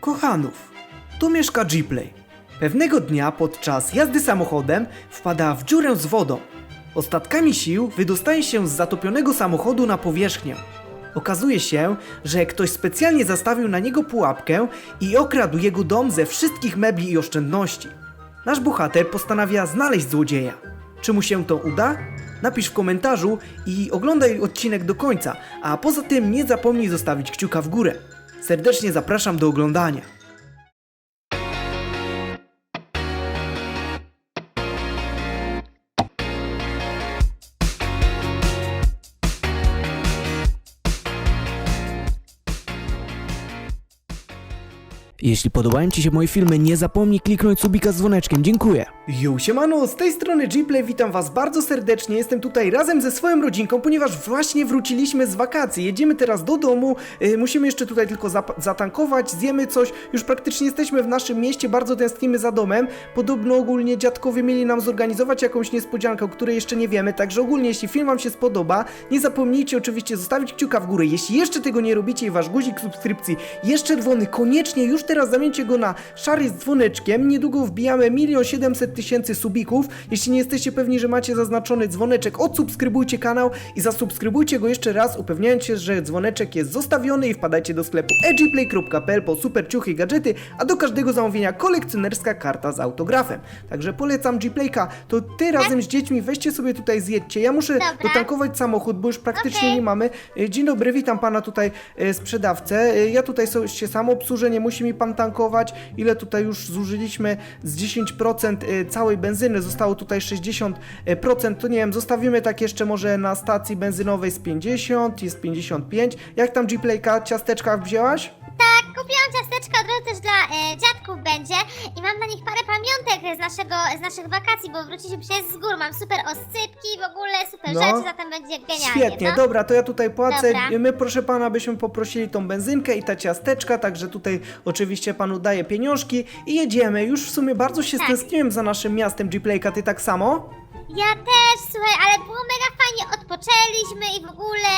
Kochanów, tu mieszka Gplay. Pewnego dnia podczas jazdy samochodem wpada w dziurę z wodą. Ostatkami sił wydostaje się z zatopionego samochodu na powierzchnię. Okazuje się, że ktoś specjalnie zastawił na niego pułapkę i okradł jego dom ze wszystkich mebli i oszczędności. Nasz bohater postanawia znaleźć złodzieja. Czy mu się to uda? Napisz w komentarzu i oglądaj odcinek do końca, a poza tym nie zapomnij zostawić kciuka w górę. Serdecznie zapraszam do oglądania. Jeśli podobają Ci się moje filmy, nie zapomnij kliknąć subika z dzwoneczkiem. Dziękuję. Yo, siemano, z tej strony Gplay, witam Was bardzo serdecznie. Jestem tutaj razem ze swoją rodzinką, ponieważ właśnie wróciliśmy z wakacji. Jedziemy teraz do domu, yy, musimy jeszcze tutaj tylko zatankować, zjemy coś. Już praktycznie jesteśmy w naszym mieście, bardzo tęsknimy za domem. Podobno ogólnie dziadkowie mieli nam zorganizować jakąś niespodziankę, o której jeszcze nie wiemy. Także ogólnie, jeśli film Wam się spodoba, nie zapomnijcie oczywiście zostawić kciuka w górę. Jeśli jeszcze tego nie robicie i Wasz guzik subskrypcji jest czerwony, koniecznie już teraz zamieńcie go na szary z dzwoneczkiem. Niedługo wbijamy 1 700 tysięcy subików. Jeśli nie jesteście pewni, że macie zaznaczony dzwoneczek, odsubskrybujcie kanał i zasubskrybujcie go jeszcze raz, upewniając się, że dzwoneczek jest zostawiony i wpadajcie do sklepu edgyplay.pl po super ciuchy i gadżety, a do każdego zamówienia kolekcjonerska karta z autografem. Także polecam Gplayka, to ty razem z dziećmi weźcie sobie tutaj zjedźcie. Ja muszę Dobra. dotankować samochód, bo już praktycznie Okej. nie mamy. E, Dzień dobry, witam pana tutaj e, sprzedawcę. E, Ja tutaj so, się sam obsłużę, nie musi mi pan tankować. Ile tutaj już zużyliśmy z 10% e, całej benzyny, zostało tutaj 60%, to nie wiem, zostawimy tak jeszcze może na stacji benzynowej z 50, jest 55. Jak tam Gplayka, ciasteczka wzięłaś? Kupiłam ciasteczka, od razu też dla e, dziadków będzie i mam dla nich parę pamiątek z, naszego, z naszych wakacji, bo wróciliśmy przecież z gór, mam super oscypki, w ogóle super No. rzeczy, zatem będzie genialnie, Świetnie, no. dobra, to ja tutaj płacę. Dobra. My, proszę pana, byśmy poprosili tą benzynkę i ta ciasteczka, także tutaj oczywiście panu daję pieniążki i jedziemy. Już w sumie bardzo się Tak. stęskniłem za naszym miastem Gplayka, ty tak samo? Ja też, słuchaj, ale było mega fajnie, odpoczęliśmy i w ogóle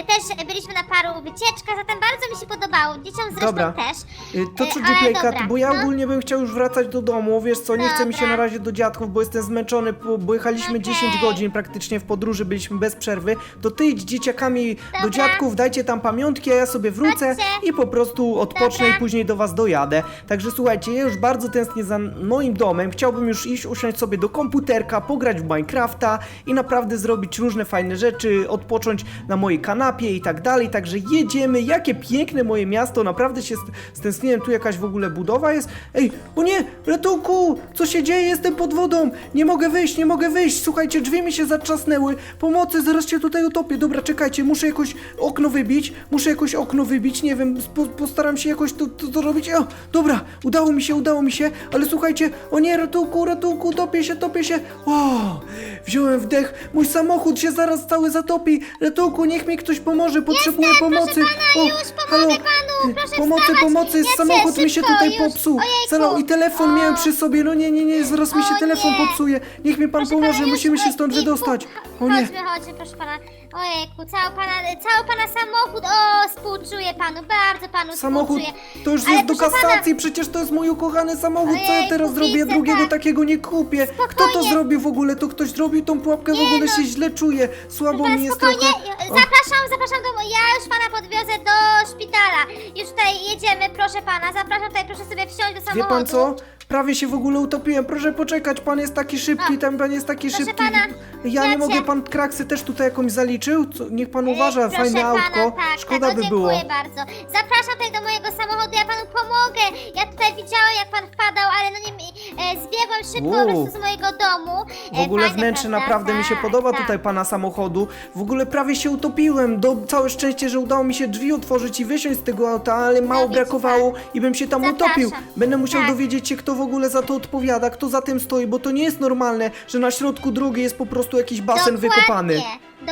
e, też byliśmy na paru wycieczkach, zatem bardzo mi się podobało, dzieciom zresztą Dobra. też. Y, To co E, ale Gplayka, dobra, bo ja no. ogólnie bym chciał już wracać do domu, wiesz co, nie chce mi się Dobra. na razie do dziadków, bo jestem zmęczony, bo bo jechaliśmy Okej. 10 godzin praktycznie w podróży, byliśmy bez przerwy, to ty idź dzieciakami do Dobra. dziadków, dajcie tam pamiątki, a ja sobie wrócę Chodźcie. i po prostu odpocznę Dobra. i później do was dojadę. Także słuchajcie, ja już bardzo tęsknię za moim domem, chciałbym już iść, usiąść sobie do komputerka, pograć w Minecrafta i naprawdę zrobić różne fajne rzeczy, odpocząć na mojej kanapie i tak dalej, także jedziemy, jakie piękne moje miasto, naprawdę się st- stęskniłem, tu jakaś w ogóle budowa jest, ej, o nie, ratunku, co się dzieje, jestem pod wodą, nie mogę wyjść, nie mogę wyjść, słuchajcie, drzwi mi się zatrzasnęły, pomocy, zaraz się tutaj utopię, dobra, czekajcie, muszę jakoś okno wybić, muszę jakoś okno wybić, nie wiem, po, postaram się jakoś to, to, to o, dobra, udało mi się, udało mi się, ale słuchajcie, o nie, ratunku, ratunku, topię się, topię się, o, wziąłem wdech, mój samochód się zaraz cały zatopi, ratunku, niech mi ktoś pomoże, potrzebuję Jestem, pomocy, proszę pana, o, już pomogę panu, proszę pomocy, wstawać. pomocy, Jestem, samochód mi się szybko, tutaj już. popsuł, Ojejku. I telefon O. miałem przy sobie, no nie, nie, nie, zaraz mi się O telefon nie. popsuje, niech mi pan Proszę pomoże, już musimy się stąd wydostać, o nie. Chodźmy, chodźmy, proszę pana. Ojejku, cały pana, cały pana samochód, o, współczuję panu, bardzo panu Samochód, współczuję. to już Ale jest do proszę kasacji, przecież to jest mój ukochany samochód, co ja teraz zrobię? Ja drugiego tak. takiego nie kupię. Kto to Spokojnie. zrobił w ogóle? To ktoś zrobił tą pułapkę, w Nie ogóle no. się źle czuję, słabo mi jest spokojnie, trochę. O. zapraszam, zapraszam do, ja już pana podwiozę do szpitala. Już tutaj jedziemy, proszę pana, zapraszam tutaj, proszę sobie wsiąść do Wie samochodu. pan co? Prawie się w ogóle utopiłem. Proszę poczekać, pan jest taki szybki, O, tam pan jest taki proszę szybki. pana, ja nie mogę, pan kraksy też tutaj jakąś zaliczył? Co, niech pan E, uważa, proszę fajne pana, autko. Tak, Szkoda tak, o, by było. dziękuję bardzo. Zapraszam tutaj do mojego samochodu, ja panu pomogę. Ja tutaj widziałam, jak pan wpadał, ale no nie, e, zbiegłem szybko po prostu z mojego domu. W ogóle e, fajne, wnętrze prawda? naprawdę mi się Tak, podoba tak. tutaj pana samochodu. W ogóle prawie się utopiłem. Do, całe szczęście, że udało mi się drzwi otworzyć i wysiąść z tego auta, ale mało widzi brakowało i bym się tam Zapraszam. utopił. Będę musiał Tak. dowiedzieć się, kto w ogóle za to odpowiada, kto za tym stoi, bo to nie jest normalne, że na środku drogi jest po prostu jakiś basen Dokładnie. wykopany.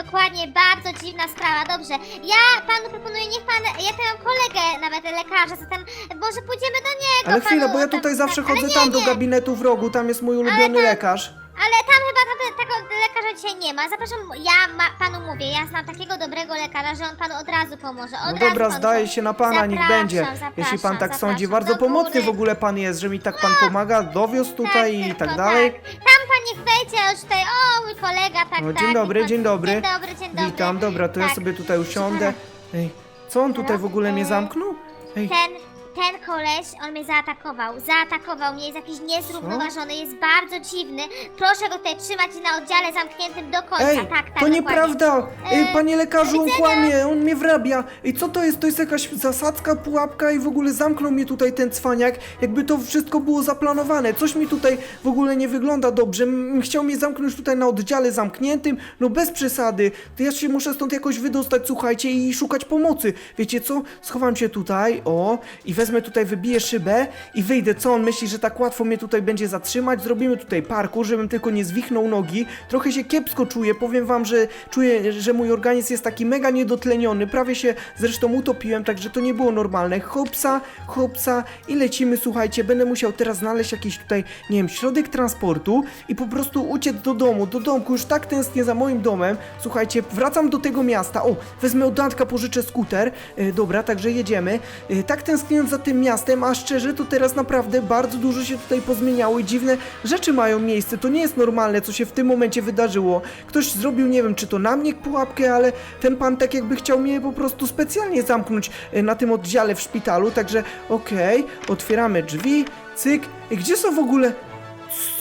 Dokładnie, bardzo dziwna sprawa, dobrze. Ja panu proponuję, niech pan, ja tu mam kolegę, nawet lekarza, zatem może pójdziemy do niego. Ale chwilę, panu, bo ja tam- tutaj zawsze tak, ale chodzę nie, tam do nie. gabinetu w rogu, tam jest mój ulubiony tam- lekarz. Ale tam chyba tego lekarza dzisiaj nie ma. Zapraszam, ja ma, panu mówię, ja znam takiego dobrego lekarza, że on panu od razu pomoże. Od No razu dobra, panu zdaje się na pana, niech Zapraszam, będzie. zapraszam, Jeśli pan tak sądzi, zapraszam. bardzo Do pomocny góry. w ogóle pan jest, że mi tak pan pomaga, dowiózł tutaj i tylko tak dalej. Tak. Tam pan niech wejdzie, już tutaj, o mój kolega, tak, No, tak. dzień dobry, niech pan- dzień dobry. Dzień dobry, dzień dobry. Witam, dobra, to ja Tak. sobie tutaj usiądę. Ej, co on tutaj w ogóle mnie zamknął? Ej, Ten, ten koleś, on mnie zaatakował, zaatakował mnie, jest jakiś niezrównoważony, jest bardzo dziwny. Proszę go tutaj trzymać na oddziale zamkniętym do końca, Ej, tak, tak, to dokładnie. nieprawda! Ej, E, panie lekarzu, do on widzenia. kłamie, on mnie wrabia. Ej, co to jest? To jest jakaś zasadzka, pułapka i w ogóle zamknął mnie tutaj ten cwaniak, jakby to wszystko było zaplanowane. Coś mi tutaj w ogóle nie wygląda dobrze. M- Chciał mnie zamknąć tutaj na oddziale zamkniętym, no bez przesady. To ja się muszę stąd jakoś wydostać, słuchajcie, i szukać pomocy. Wiecie co? Schowam się tutaj, o, i wezmę tutaj, wybiję szybę i wyjdę. Co on myśli, że tak łatwo mnie tutaj będzie zatrzymać? Zrobimy tutaj parku, żebym tylko nie zwichnął nogi. Trochę się kiepsko czuję, powiem wam, że czuję, że mój organizm jest taki mega niedotleniony. Prawie się zresztą utopiłem, także to nie było normalne. Hopsa, hopsa i lecimy, słuchajcie. Będę musiał teraz znaleźć jakiś tutaj, nie wiem, środek transportu i po prostu uciec do domu, do domku. Już tak tęsknię za moim domem. Słuchajcie, wracam do tego miasta. O, wezmę od Dantka, pożyczę skuter. E, dobra, także jedziemy. E, tak tęskniłem za tym miastem, a szczerze to teraz naprawdę bardzo dużo się tutaj pozmieniało i dziwne rzeczy mają miejsce. To nie jest normalne, co się w tym momencie wydarzyło. Ktoś zrobił, nie wiem, czy to na mnie pułapkę, ale ten pan tak jakby chciał mnie po prostu specjalnie zamknąć e, na tym oddziale w szpitalu, także okej, otwieramy drzwi, cyk. E, gdzie są w ogóle...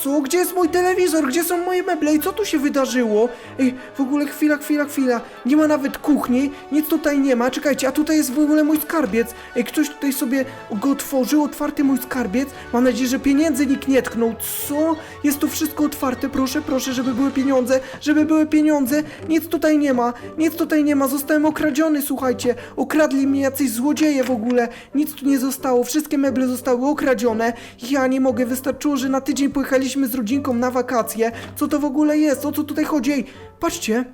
Co? Gdzie jest mój telewizor? Gdzie są moje meble? I co tu się wydarzyło? Ej, w ogóle chwila, chwila, chwila. Nie ma nawet kuchni, nic tutaj nie ma. Czekajcie, a tutaj jest w ogóle mój skarbiec. Ej, ktoś tutaj sobie go otworzył, otwarty mój skarbiec. Mam nadzieję, że pieniędzy nikt nie tknął. Co? Jest tu wszystko otwarte, proszę, proszę, żeby były pieniądze, żeby były pieniądze. Nic tutaj nie ma, nic tutaj nie ma. Zostałem okradziony, słuchajcie. Okradli mnie jacyś złodzieje w ogóle. Nic tu nie zostało, wszystkie meble zostały okradzione. Ja nie mogę, wystarczyło, że na tydzień pojechaliśmy z rodzinką na wakacje. Co to w ogóle jest? O co tutaj chodzi? Ej, patrzcie.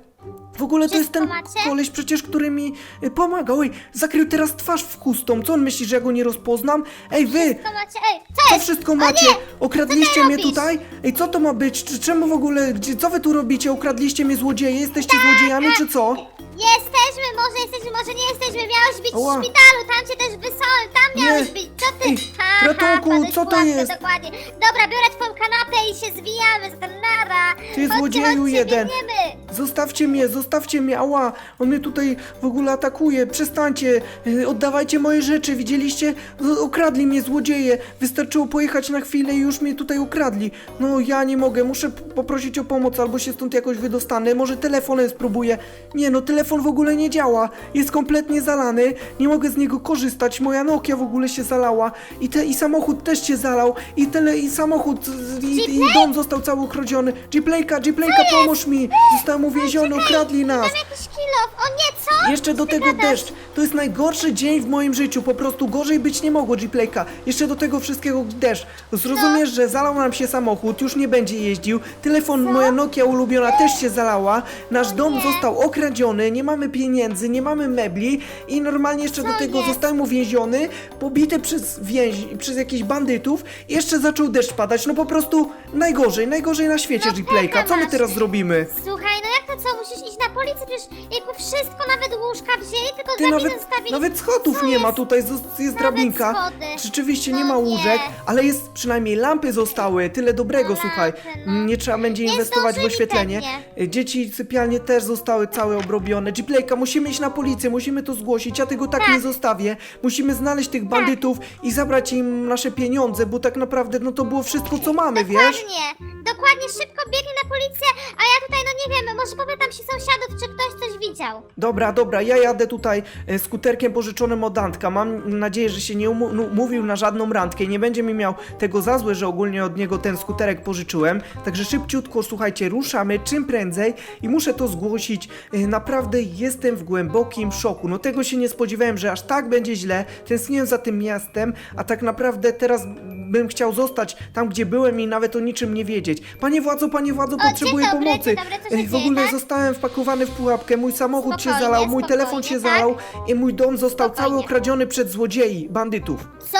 W ogóle to jest ten Wszystko macie? koleś przecież, który mi y, pomagał. Ej, zakrył teraz twarz w chustą. Co on myśli, że ja go nie rozpoznam? Ej, wy! Co macie? Ej, co jest? wszystko macie? Okradliście mnie robisz? tutaj? Ej, co to ma być? Czy, czemu w ogóle? Gdzie, co wy tu robicie? Okradliście mnie złodzieje? Jesteście złodziejami, czy co? Jesteśmy, może jesteśmy, może nie jesteśmy. Miałeś być Ała. w szpitalu, tam cię też wysłałem, tam Nie. miałeś być. Co ty? Ej, Ha, ratunku, ha, padłeś co to jest? Dokładnie. Dobra, biorę twoją kanapę i się zwijamy z ten nara. Ty Chodźcie, złodzieju chodźcie, jeden. biegniemy. Zostawcie mnie, zostawcie mnie, ała! On mnie tutaj w ogóle atakuje, przestańcie, yy, oddawajcie moje rzeczy, widzieliście? Z- Okradli mnie złodzieje, wystarczyło pojechać na chwilę i już mnie tutaj ukradli. No ja nie mogę, muszę p- poprosić o pomoc albo się stąd jakoś wydostanę, może telefonem spróbuję. Nie no, telefon w ogóle nie działa, jest kompletnie zalany, nie mogę z niego korzystać, moja Nokia w ogóle się zalała i, te, i samochód też się zalał i tele, i samochód i, i dom został cały ukradziony. Gplayka, Gplayka, pomóż mi! Zostałem uwięziony, okradli nas! Jakiś kilof. O nie, co? Jeszcze do tego gadasz? deszcz. To jest najgorszy dzień w moim życiu. Po prostu gorzej być nie mogło, Gplayka. Jeszcze do tego wszystkiego deszcz. Zrozumiesz, że zalał nam się samochód, już nie będzie jeździł. Telefon, moja Nokia ulubiona też się zalała. Nasz dom został okradziony, nie mamy pieniędzy, nie mamy mebli i normalnie jeszcze do tego jest? zostałem uwięziony, pobity przez więź, przez jakichś bandytów i jeszcze zaczął deszcz padać. No po prostu najgorzej, najgorzej na świecie, No Gplayka. Co my masz. teraz zrobimy? Słuchaj, no jak to co? Musisz iść na policję, przecież jakby wszystko, nawet łóżka wzięli, tylko Ty drabinę nawet, zostawili. nawet schodów Co nie ma jest? tutaj, zos- jest drabinka. schody. Rzeczywiście No nie ma nie. łóżek, ale jest przynajmniej lampy zostały, tyle dobrego, No słuchaj. lampy, no. Nie trzeba będzie Nie inwestować w zdążyli oświetlenie. pewnie. Dzieci sypialnie też zostały całe obrobione. Gplayka, musimy iść na policję, musimy to zgłosić, ja tego tak, nie zostawię. Musimy znaleźć tych bandytów i zabrać im nasze pieniądze, bo tak naprawdę no to było wszystko co mamy, wiesz? Dokładnie, dokładnie, szybko biegnie na policję, a ja tutaj, no nie wiem, może popytam się sąsiadów, czy ktoś coś widział. Dobra, dobra, ja jadę tutaj e, skuterkiem pożyczonym od Antka. Mam nadzieję, że się nie umówił na żadną randkę i nie będzie mi miał tego za złe, że ogólnie od niego ten skuterek pożyczyłem. Także szybciutko, słuchajcie, ruszamy czym prędzej i muszę to zgłosić. E, Naprawdę jestem w głębokim szoku. No tego się nie spodziewałem, że aż tak będzie źle. Tęskniłem za tym miastem, a tak naprawdę teraz bym chciał zostać tam, gdzie byłem i nawet o niczym nie wiedzieć. Panie władzo, panie władzo, dzień potrzebuję dobry, pomocy. dzień dobry, co się Ej, w dzieje, ogóle tak? zostałem wpakowany w pułapkę, mój samochód się Spokojnie, zalał, mój telefon się tak? zalał i mój dom został cały Spokojnie. okradziony przed złodziei, bandytów. Co?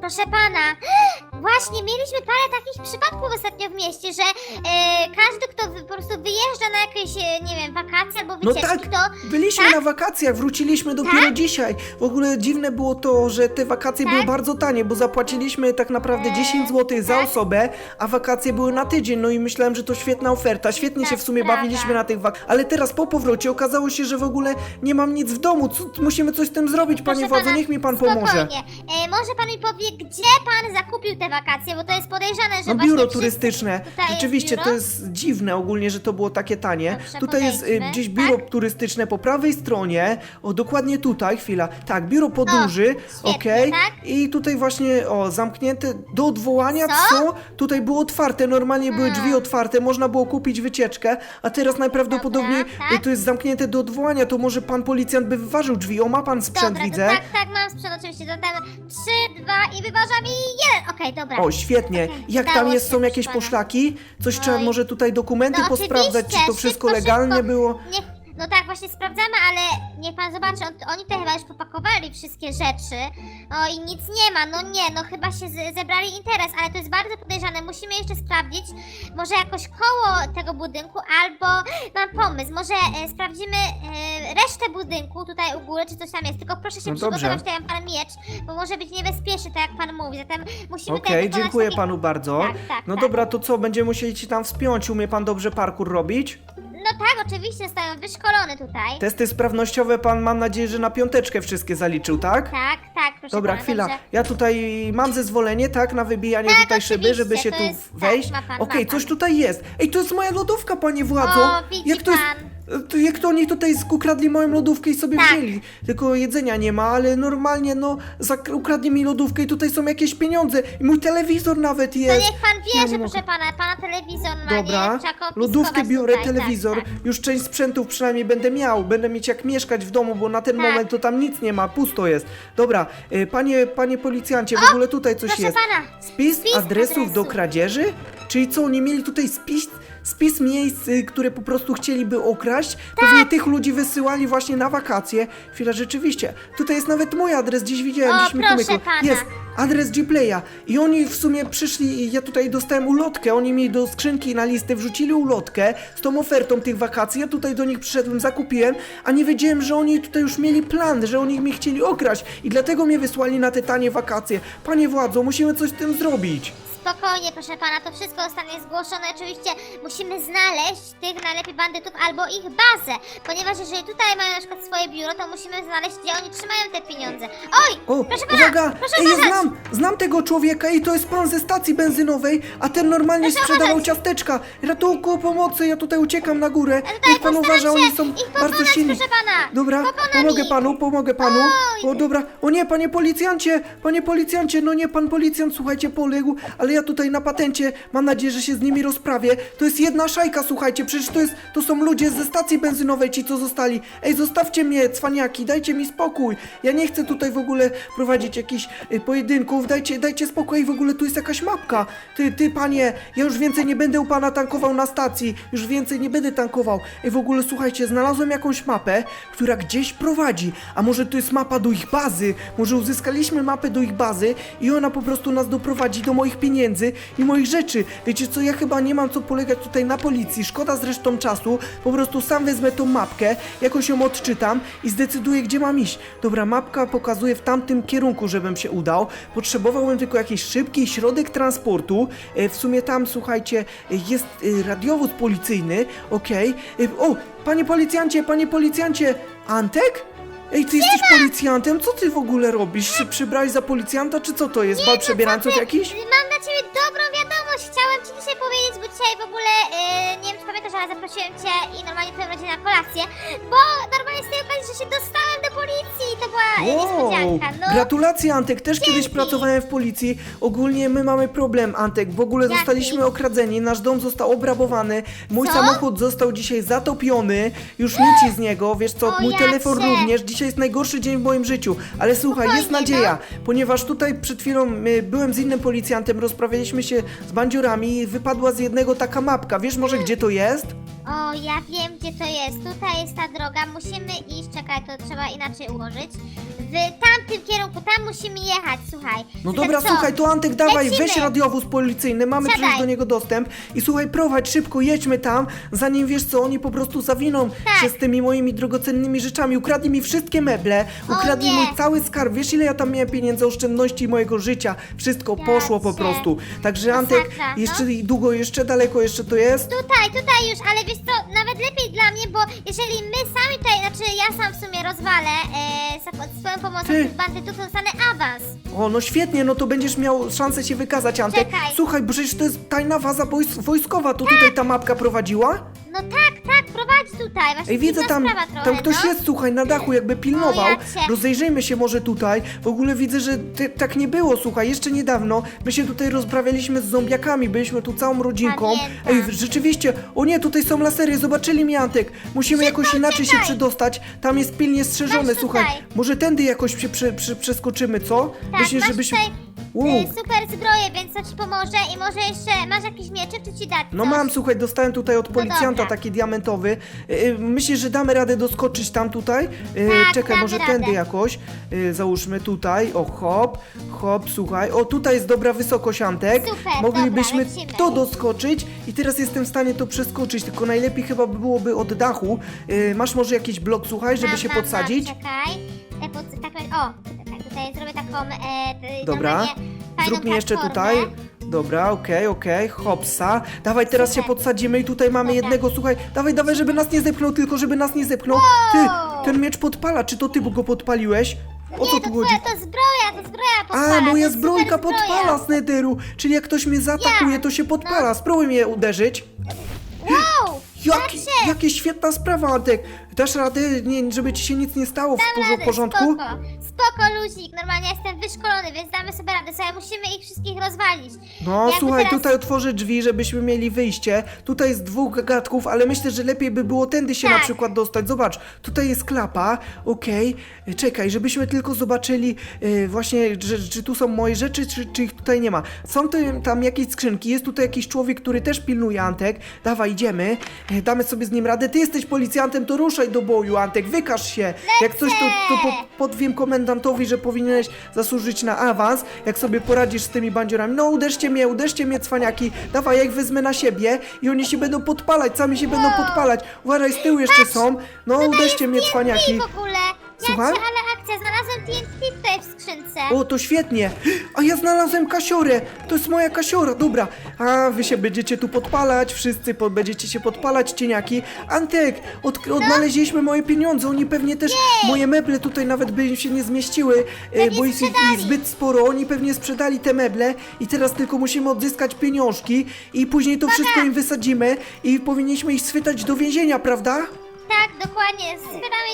Proszę pana, Właśnie, mieliśmy parę takich przypadków ostatnio w mieście, że e, każdy, kto wy, po prostu wyjeżdża na jakieś, e, nie wiem, wakacje albo No wycieczki, tak, to byliśmy na wakacjach, wróciliśmy dopiero dzisiaj. W ogóle dziwne było to, że te wakacje były Tak? bardzo tanie, bo zapłaciliśmy tak naprawdę Eee, 10 zł za tak? osobę, a wakacje były na tydzień. No i myślałem, że to świetna oferta. Świetnie się w sumie bawiliśmy na tych wakacjach. Ale teraz po powrocie okazało się, że w ogóle nie mam nic w domu. Co, musimy coś z tym zrobić, panie Proszę władzo, pana, niech mi pan pomoże. Spokojnie. E, może pan mi powie, gdzie pan zakupił te wakacje, bo to jest podejrzane, że No właśnie biuro wszyscy- turystyczne. Tutaj jest Rzeczywiście biuro? to jest dziwne ogólnie, że to było takie tanie. Dobrze, tutaj jest y, podejdźmy, gdzieś biuro tak? turystyczne po prawej stronie. O, dokładnie tutaj, chwila. Tak, biuro podróży. świetnie, Okej. tak? I tutaj właśnie, o, zamknięte do odwołania. Co? Tutaj było otwarte, normalnie były drzwi otwarte, można było kupić wycieczkę, a teraz najprawdopodobniej Dobra, tak. y, to jest zamknięte do odwołania, to może pan policjant by wyważył drzwi. O, ma pan sprzęt, Dobra, widzę. To tak, tak, mam sprzęt oczywiście, tam 3, 2 i wyważa mi jeden. Okej, dobra. O, świetnie. Okej, Jak tam jest, się, są proszę jakieś pana. poszlaki? Coś No trzeba może tutaj dokumenty No posprawdzać, czy to oczywiście, wszystko szybko, legalnie szybko. było? Niech, no tak, właśnie sprawdzamy, ale niech pan zobaczy, on, oni to chyba już popakowali wszystkie rzeczy. O i nic nie ma, no nie, no chyba się z, zebrali interes, ale to jest bardzo podejrzane. Musimy jeszcze sprawdzić, może jakoś koło tego budynku, albo mam pomysł, może e, sprawdzimy e, resztę budynku tutaj u góry, czy coś tam jest. Tylko proszę się No dobrze. przygotować, tutaj mam pan miecz, bo może być niebezpieczny, tak jak pan mówi. Zatem musimy Okej, tutaj wykonać dziękuję panu bardzo. Tak, tak, no tak. dobra, to co, będziemy musieli ci tam wspiąć. Umie pan dobrze parkour robić? No tak, oczywiście, zostałem wyszkolony tutaj. Testy sprawnościowe pan, mam nadzieję, że na piąteczkę wszystkie zaliczył, tak? Tak, tak, proszę Dobra, pana, chwila. Dobrze. Ja tutaj mam zezwolenie, tak, na wybijanie Tak, tutaj szyby, żeby się oczywiście, tu to jest- wejść. tak, ma pan, Okej, pan. coś tutaj jest. Ej, to jest moja lodówka, panie władzo. O, widzi jak to jest... pan. Jak to oni tutaj ukradli moją lodówkę i sobie Tak. wzięli. Tylko jedzenia nie ma, ale normalnie no ukradli mi lodówkę i tutaj są jakieś pieniądze. I mój telewizor nawet To jest. niech pan wie, Ja że proszę pana, pana telewizor ma, Dobra, nie? Trzeba lodówkę biorę, tutaj, telewizor, Tak, tak. już część sprzętów przynajmniej będę miał, będę mieć jak mieszkać w domu, bo na ten Tak. moment to tam nic nie ma, pusto jest. Dobra, y, panie, panie policjancie, w ogóle tutaj coś Proszę jest. pana, Spis, spis adresów do adresów. kradzieży? Czyli co, oni mieli tutaj spis, spis miejsc, y, które po prostu chcieliby okraść? Pewnie Tak. tych ludzi wysyłali właśnie na wakacje. Chwila, rzeczywiście. Tutaj jest nawet mój adres, gdzieś widziałem, O, gdzieś mi proszę pomykło. pana. Jest, adres Gplaya. I oni w sumie przyszli, i ja tutaj dostałem ulotkę, oni mi do skrzynki na listę wrzucili ulotkę z tą ofertą tych wakacji. Ja tutaj do nich przyszedłem, zakupiłem, a nie wiedziałem, że oni tutaj już mieli plan, że oni mnie chcieli okraść i dlatego mnie wysłali na te tanie wakacje. Panie władzo, musimy coś z tym zrobić. Spokojnie, proszę pana, to wszystko zostanie zgłoszone. Oczywiście musimy znaleźć tych najlepiej bandytów albo ich bazę, ponieważ jeżeli tutaj mają na przykład swoje biuro, to musimy znaleźć, gdzie oni trzymają te pieniądze. Oj, O, proszę pana, uwaga! proszę Ej, ja uważać. znam, znam tego człowieka i to jest pan ze stacji benzynowej, a ten normalnie Proszę sprzedawał uważać. ciasteczka. Ratunku, pomocy, ja tutaj uciekam na górę. Tutaj Niech pan postaram uważa, się oni są ich bardzo silni. proszę pana. Dobra, Pokonam pomogę ich. panu, pomogę panu. Oj. O, dobra. O nie, panie policjancie, panie policjancie, no nie, pan policjant, słuchajcie, poległ, ale ja tutaj na patencie, mam nadzieję, że się z nimi rozprawię. To jest jedna szajka, słuchajcie, przecież to jest, to są ludzie ze stacji benzynowej, ci co zostali. Ej, zostawcie mnie, cwaniaki, dajcie mi spokój. Ja nie chcę tutaj w ogóle prowadzić jakichś y, pojedynków, dajcie, dajcie spokój, Ej, w ogóle tu jest jakaś mapka. Ty, ty, panie, ja już więcej nie będę u pana tankował na stacji, już więcej nie będę tankował. Ej, w ogóle, słuchajcie, znalazłem jakąś mapę, która gdzieś prowadzi, a może to jest mapa do ich bazy, może uzyskaliśmy mapę do ich bazy i ona po prostu nas doprowadzi do moich pieniędzy i moich rzeczy. Wiecie co, ja chyba nie mam co polegać tutaj na policji, szkoda zresztą czasu, po prostu sam wezmę tą mapkę, jakoś ją odczytam i zdecyduję, gdzie mam iść. Dobra, mapka pokazuje w tamtym kierunku, żebym się udał. Potrzebowałem tylko jakiś szybki środek transportu. E, W sumie tam, słuchajcie, jest e, radiowóz policyjny, okej. E, O, panie policjancie, panie policjancie, Antek? Ej, ty jesteś policjantem? Co ty w ogóle robisz? Się przybrałeś za policjanta, czy co to jest? Bal przebierańców jakiś? Mam ciebie dobrą wiadomość. Chciałam ci dzisiaj powiedzieć, dzisiaj w ogóle, e, nie wiem czy pamiętasz, ale zaprosiłem cię i normalnie twoją rodzinę na kolację, bo normalnie z tej okazji, że się dostałem do policji i to była e, niespodzianka. No, Gratulacje Antek, też kiedyś pracowałem w policji. Ogólnie my mamy problem Antek, w ogóle Jaki? zostaliśmy okradzeni, nasz dom został obrabowany, mój Co? samochód został dzisiaj zatopiony, już nic z niego, wiesz co, O, mój telefon również, dzisiaj jest najgorszy dzień w moim życiu, ale słuchaj, jest Spokojnie, nadzieja, ponieważ tutaj przed chwilą y, byłem z innym policjantem, rozprawialiśmy się z bandziorami. I wypadła z jednego taka mapka, wiesz może gdzie to jest? O, ja wiem gdzie to jest. Tutaj jest ta droga. Musimy iść. Czekaj, to trzeba inaczej ułożyć. W tamtym kierunku, tam musimy jechać, słuchaj. No Tylko dobra, co? słuchaj, to Antek, dawaj, Lecimy. weź radiowóz policyjny, mamy Siadaj. przecież do niego dostęp. I słuchaj, prowadź szybko, jedźmy tam, zanim wiesz co, oni po prostu zawiną Tak. się z tymi moimi drogocennymi rzeczami. Ukradli mi wszystkie meble, O ukradli nie. mój cały skarb. Wiesz ile ja tam miałem pieniędzy, oszczędności mojego życia? Wszystko Ja poszło po cię. prostu. Także Antek, Masakra, no. jeszcze długo, jeszcze daleko jeszcze to jest? Tutaj, tutaj już, ale wiesz co, nawet lepiej dla mnie, bo jeżeli my sami tutaj, znaczy ja sam w sumie rozwalę e, za z twoją pomocą Ty. tych bandytów, to dostanę awans. O, no świetnie, no to będziesz miał szansę się wykazać, Antek. Czekaj. Tak. Słuchaj, bo przecież to jest tajna waza wojs- wojskowa, to tutaj ta mapka prowadziła? No tak, tak, prowadź tutaj, właśnie Ej, widzę dziwna tam, sprawa trochę, tam ktoś no. jest, słuchaj, na dachu jakby pilnował. O, ja cię. Rozejrzyjmy się może tutaj. W ogóle widzę, że ty, tak nie było, słuchaj, jeszcze niedawno. My się tutaj rozprawialiśmy z zombiakami, byliśmy tu całą rodzinką. Pamiętam. Ej, rzeczywiście, o nie, tutaj są lasery, zobaczyli mnie, Antek. Musimy Szybko, jakoś inaczej się uciekaj. przedostać. Tam jest pilnie strzeżone, Masz słuchaj. tutaj. Może tędy jakoś się prze, prze, przeskoczymy, co? Tak, masz żebyśmy... tutaj Wow. y, super zbroję, więc to ci pomoże i może jeszcze, masz jakiś mieczyk, czy ci dać No coś? mam, słuchaj, dostałem tutaj od policjanta dobra. taki diamentowy. E, e, Myślisz, że damy radę doskoczyć tam tutaj? E, Tak, Czekaj, damy może radę. tędy jakoś. E, Załóżmy tutaj. O, hop, hop, słuchaj. O, tutaj jest dobra wysokość, Antek. Super, Moglibyśmy dobra, lecimy. to doskoczyć i teraz jestem w stanie to przeskoczyć, tylko najlepiej chyba by byłoby od dachu. E, Masz może jakiś blok, słuchaj, żeby Mam, się mam, podsadzić? Mam, czekaj. E, pod, tak, o, czekaj, tutaj zrobię taką, e, t- Dobra. normalnie fajną Zrób mi jeszcze platformę. tutaj. Dobra, okej, okej, hopsa. Dawaj, teraz się Super. podsadzimy i tutaj mamy Dobra. jednego, słuchaj, dawaj, dawaj, żeby nas nie zepchnął, tylko żeby nas nie zepchnął. Ty, ten miecz podpala, czy to ty go podpaliłeś? O co Nie, tu to chodzi? twoja, to zbroja, to zbroja podpala. A, to moja jest zbrojka super podpala z netheru, czyli jak ktoś mnie zaatakuje, to się podpala. Spróbuj mnie uderzyć. Wow, Jak, jakie świetna sprawa, Antek. Dasz radę, nie, żeby ci się nic nie stało w, Dam porzo- w radę, porządku? Spoko, spoko luzik, normalnie jestem wyszkolony, więc damy sobie radę. Słuchaj, musimy ich wszystkich rozwalić. No, Jakby słuchaj, teraz- tutaj otworzę drzwi, żebyśmy mieli wyjście. Tutaj jest dwóch gadków, ale myślę, że lepiej by było tędy się na Tak. przykład dostać. Zobacz, tutaj jest klapa, okej. Czekaj, żebyśmy tylko zobaczyli e, właśnie, że, czy tu są moje rzeczy, czy, czy ich tutaj nie ma. Są tu, tam jakieś skrzynki, jest tutaj jakiś człowiek, który też pilnuje Antek. Dawaj, idziemy, e, damy sobie z nim radę. Ty jesteś policjantem, to ruszaj do boju, Antek, wykaż się. Jak coś, to, to po, podwiem komendantowi, że powinieneś zasłużyć na awans, jak sobie poradzisz z tymi bandziorami. No uderzcie mnie, uderzcie mnie, cwaniaki. Dawaj, ja ich wezmę na siebie i oni się będą podpalać, sami się będą podpalać. Uważaj, z tyłu jeszcze są. No uderzcie mnie, cwaniaki. W ogóle. Słucham? ale akcja, znalazłem TNT tutaj w skrzynce. O, to świetnie. A ja znalazłem kasiorę. To jest moja kasiora, dobra. A wy się będziecie tu podpalać, wszyscy po, będziecie się podpalać, cieniaki. Antek, od, odnaleźliśmy moje pieniądze. Oni pewnie też, moje meble tutaj nawet by im się nie zmieściły, e, Pewnie bo jest ich, ich sprzedali. zbyt sporo. Oni pewnie sprzedali te meble i teraz tylko musimy odzyskać pieniążki i później to wszystko im wysadzimy i powinniśmy ich schwytać do więzienia, prawda? Tak, dokładnie.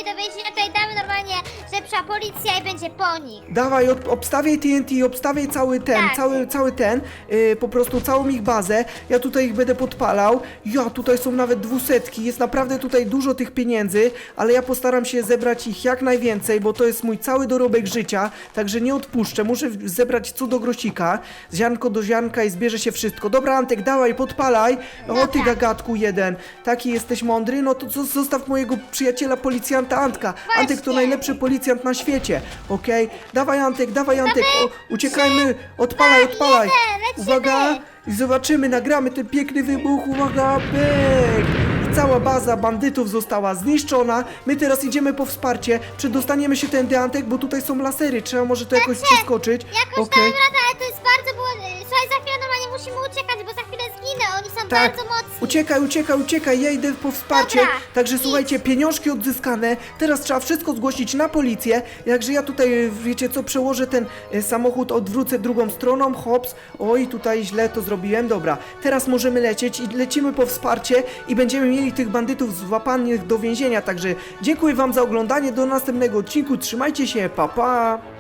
Ich do więzienia, tutaj damy normalnie, że policja i będzie po nich. Dawaj, ob, obstawiaj TNT, obstawiaj cały ten, Tak. cały, cały ten, yy, po prostu całą ich bazę. Ja tutaj ich będę podpalał. Ja, tutaj są nawet dwusetki, jest naprawdę tutaj dużo tych pieniędzy, ale ja postaram się zebrać ich jak najwięcej, bo to jest mój cały dorobek życia, także nie odpuszczę. Muszę w- zebrać co do grosika, ziarnko do ziarnka i zbierze się wszystko. Dobra, Antek, dawaj, podpalaj. O, ty Dobra. gagatku jeden. Taki jesteś mądry, no to co, zostaw mojego przyjaciela policjanta Antka. Antek to Właśnie. najlepszy policjant na świecie, okej? Dawaj Antek, dawaj Antek, o, uciekajmy, odpalaj, odpalaj. jeden, lecimy. Uwaga, i zobaczymy, nagramy ten piękny wybuch, uwaga, pyk. I cała baza bandytów została zniszczona. My teraz idziemy po wsparcie. Przedostaniemy się tędy Antek, bo tutaj są lasery, trzeba może to jakoś przeskoczyć. Jakoś Okej. dałem radę, ale to jest bardzo było... Słuchaj, za chwilę normalnie musimy uciekać, bo za oni są Tak, bardzo mocni. uciekaj, uciekaj, uciekaj, ja idę po wsparcie. Dobra, Także słuchajcie, pieniążki odzyskane, teraz trzeba wszystko zgłosić na policję. Jakże ja tutaj, wiecie co, przełożę ten e, samochód, odwrócę drugą stroną, hops. Oj, tutaj źle to zrobiłem, dobra. Teraz możemy lecieć i lecimy po wsparcie i będziemy mieli tych bandytów złapanych do więzienia. Także dziękuję wam za oglądanie, do następnego odcinku, trzymajcie się, pa pa!